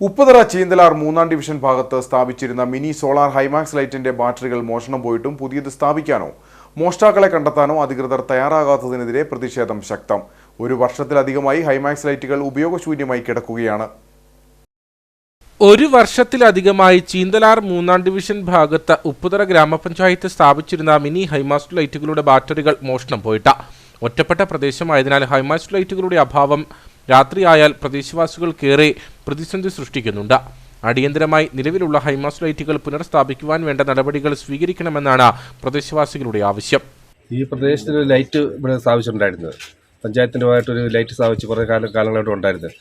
ഉപ്പുതറ ചീന്തലാർ മൂന്നാം ഡിവിഷൻ ഭാഗത്ത് സ്ഥാപിച്ചിരുന്ന mini solar ഹൈമാക്സ് ലൈറ്റിന്റെ ബാറ്ററികൾ മോഷണം പോയിട്ടും പുതിയത് സ്ഥാപിക്കാനോ മോഷ്ടാക്കളെ കണ്ടെത്താനോ അധികൃതർ തയ്യാറാകാത്തതിനെതിരെ പ്രതിഷേധം ശക്തം. ഒരു വർഷത്തിലധികമായി ഹൈമാക്സ് ലൈറ്റുകൾ ഉപയോഗശൂന്യമായി കിടക്കുകയാണ്. ഒരു വർഷത്തിലധികമായി ചീന്തലാർ മൂന്നാം ഡിവിഷൻ ഭാഗത്ത് ഉപ്പുതറ ഗ്രാമപഞ്ചായത്ത് സ്ഥാപിച്ചിരുന്ന മിനി ഹൈമാക്സ് ലൈറ്റുകളുടെ ബാറ്ററികൾ മോഷണം പോയിട്ട. ഒറ്റപ്പെട്ട പ്രദേശമായതിനാൽ ഹൈമാസ്റ്റ് ലൈറ്റുകളുടെ അഭാവം രാത്രിയായാൽ പ്രദേശവാസികൾക്കേറെ പ്രതിസന്ധി സൃഷ്ടിക്കുന്നുണ്ട്. അടിയന്തരമായി നിലവിലുള്ള ഹൈമാസ് ലൈറ്റുകൾ പുനഃസ്ഥാപിക്കുവാൻ വേണ്ട നടപടികൾ സ്വീകരിക്കണമെന്നാണ് പ്രദേശവാസികളുടെ ആവശ്യം. ഈ പ്രദേശത്തിൽ ലൈറ്റ് ഇവിടെ സ്ഥാപിച്ചിട്ടുണ്ടായിരുന്നത്. പഞ്ചായത്തിന്റെതായിട്ടൊരു ലൈറ്റ് സ്ഥാപിച്ച് കുറേ കാലം കാലങ്ങളായിട്ട് ഉണ്ടായിരുന്നത്.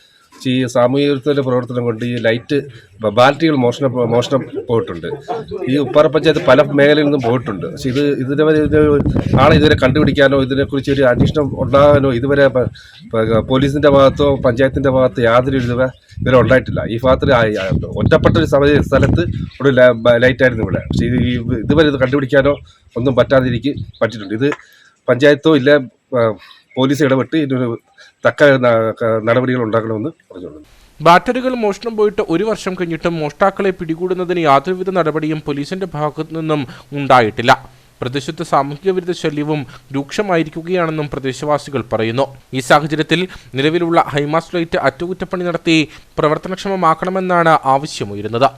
ഈ സാമൂഹികത്തിന്റെ പ്രവർത്തനം കൊണ്ട് ഈ ലൈറ്റ് ബാറ്ററികൾ മോഷണം മോഷണം പോയിട്ടുണ്ട്. ഈ ഉപ്പാറ പഞ്ചായത്ത് പല മേഖലയിൽ നിന്നും പോയിട്ടുണ്ട്. പക്ഷെ ഇത് ഇതിനെ വരെ ഇതിന് ആളെ ഇതുവരെ കണ്ടുപിടിക്കാനോ ഇതിനെക്കുറിച്ച് ഒരു അന്വേഷണം ഉണ്ടാകാനോ ഇതുവരെ പോലീസിന്റെ ഭാഗത്തോ പഞ്ചായത്തിന്റെ ഭാഗത്തോ യാതൊരു ഇതുവരെ ഇവരെ ഉണ്ടായിട്ടില്ല. ഈ ഭാഗത്ത് ആ- ആ- ഒറ്റപ്പെട്ട ഒരു സമയ സ്ഥലത്ത് ഒരു ലൈറ്റായിരുന്നു ഇവിടെ. പക്ഷേ ഇത് ഇതുവരെ ഇത് കണ്ടുപിടിക്കാനോ ഒന്നും പറ്റാതിരിക്കും പറ്റിയിട്ടുണ്ട്. ഇത് പഞ്ചായത്തോ ഇല്ല പോലീസ് ഇടപെട്ട് ഇതിനൊരു തക്ക നടപടികൾ ഉണ്ടാക്കണമെന്ന് പറഞ്ഞോളൂ. ബാറ്ററികൾ മോഷണം പോയിട്ട് ഒരു വർഷം കഴിഞ്ഞിട്ടും മോഷ്ടാക്കളെ പിടികൂടുന്നതിന് യാതൊരുവിധ നടപടിയും പോലീസിന്റെ ഭാഗത്തു നിന്നും ഉണ്ടായിട്ടില്ല. പ്രദേശത്ത് സാമൂഹിക വിരുദ്ധ ശല്യവും രൂക്ഷമായിരിക്കുകയാണെന്നും പ്രദേശവാസികൾ പറയുന്നു. ഈ സാഹചര്യത്തിൽ നിലവിലുള്ള ഹൈമാസ് ലൈറ്റ് അറ്റകുറ്റപ്പണി നടത്തി പ്രവർത്തനക്ഷമമാക്കണമെന്നാണ് ആവശ്യമുയരുന്നത്.